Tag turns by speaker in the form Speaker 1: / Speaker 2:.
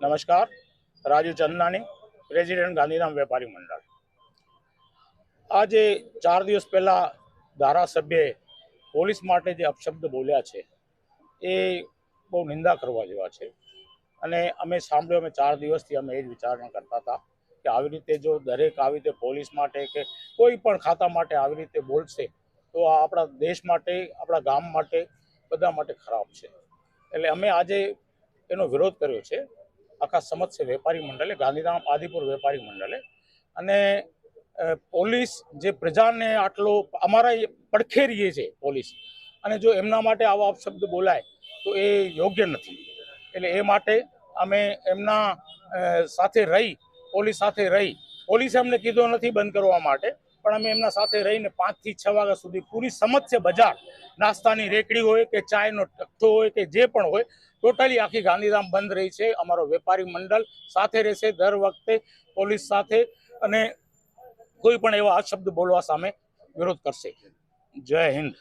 Speaker 1: નમસ્કાર. રાજુ ચંદનાની પ્રેસિડેન્ટ ગાંધીધામ વેપારી મંડળ. આજે ચાર દિવસ પહેલા ધારાસભ્યે પોલીસ માટે જે અપશબ્દ બોલ્યા છે, એ બહુ નિંદા કરવા જેવા છે. અને અમે સાંભળ્યું, અમે ચાર દિવસથી અમે એ જ વિચારણા કરતા હતા કે આવી રીતે જો દરેક આવી રીતે પોલીસ માટે કે કોઈ પણ ખાતા માટે આવી રીતે બોલશે, તો આ આપણા દેશ માટે, આપણા ગામ માટે, બધા માટે ખરાબ છે. એટલે અમે આજે એનો વિરોધ કર્યો છે. આખા સમત્સ્ય વેપારી મંડળે, ગાંધીધામ આદિપુર વેપારી મંડળે. અને પોલીસ જે પ્રજાને આટલો, અમારા પડખેરીએ છે પોલીસ. અને જો એમના માટે આવા અપશબ્દ બોલાય, તો એ યોગ્ય નથી. એટલે એ માટે અમે એમના સાથે રહી, પોલીસ સાથે રહી. પોલીસે અમને કીધો નથી બંધ કરવા માટે. પણ અમે એમના સાથે રહીને પાંચથી છ વાગ્યા સુધી પૂરી સમત્સ્ય બજાર, નાસ્તાની રેકડી હોય કે ચાયનો ટકતો હોય કે જે પણ હોય, ટોટલી આખી ગાંધીધામ બંધ રહી છે. અમારો વેપારી મંડળ સાથે રહેશે દર વખતે પોલીસ સાથે અને કોઈ પણ એવા અશબ્દ બોલવા સામે વિરોધ કરશે. જય હિન્દ.